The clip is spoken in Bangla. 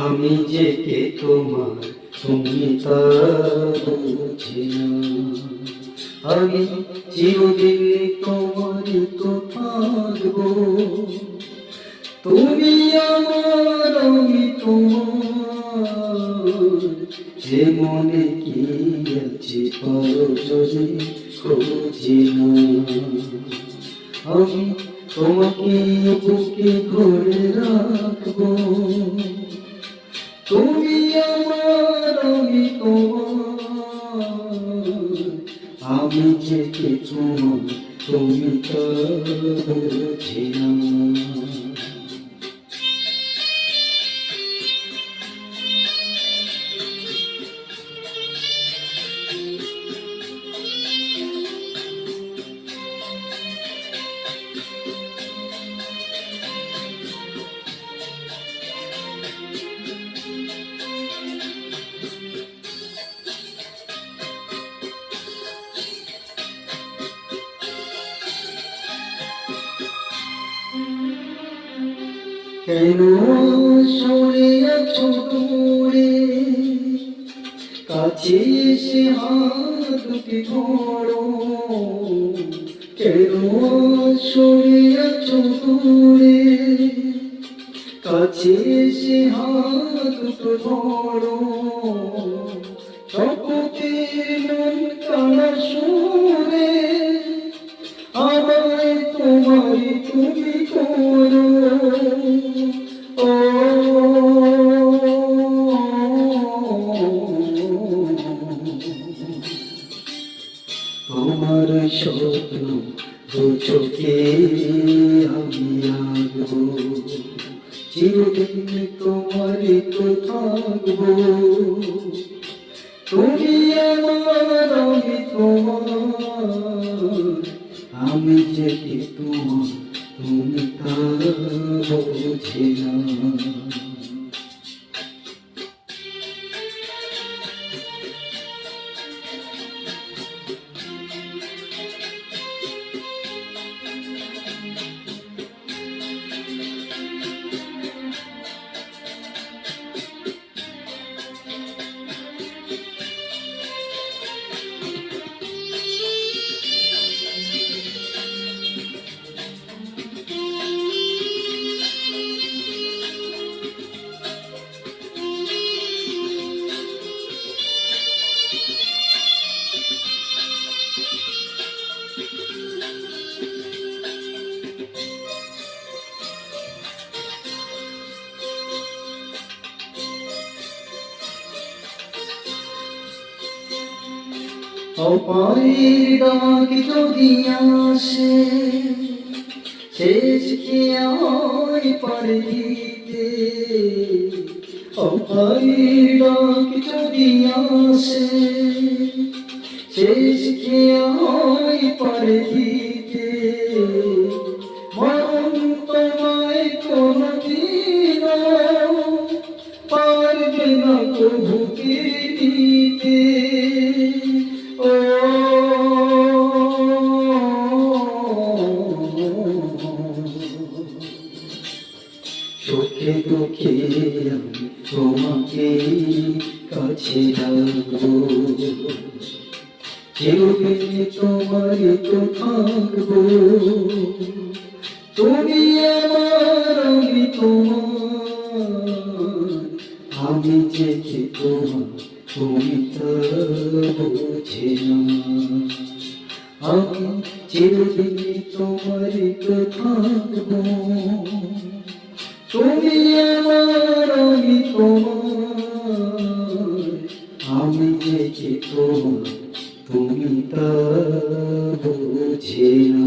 আমি যে কে তোমার তুমি তা বুঝি না আমি চিরদিন তোমার তো থাকব তুমি আমার, আমি তোমার। মনে কি আছে পারো যদি খুঁজি আমি তোমাকে বুকে ধরে রাখব। তুমি আমার আমি তোমার আমি যে তোমার তুমি তো বুঝি না কেন সরে আছো কাছে এসে হাত ধরো। কেন সরে আছো কাছে এসে হাত দুটো ধরো। শপথে মন কানা সুরে, আমায় তোমায় তোমার স্বপ্ন দু চোখে আমি আঁকবো। চিরদিন তোমার তো থাকব। তুমি আমার, আমি তোমার। আমি যে তোমার, তুমি তা বুঝি না। অপারের ডাক যদি আসে? শেষ খেয়ায় পারে দিতে? অপারের ডাক যদি আসে? শেষ খেয়ায় পারে দিতে? মরণ তোমায় কোনদিন পারবে না প্রভুকে সুখে দুঃখে আমি তোমাকে কাছে রাখব। চিরদিন তোমার তো থাকব। তুমি আমার আমি তোমার। আমি যে তোমার তুমি তো বোঝে না। আমি চিরদিন তোমার তো থাকব। চিত্র তুমি তা বোঝে না।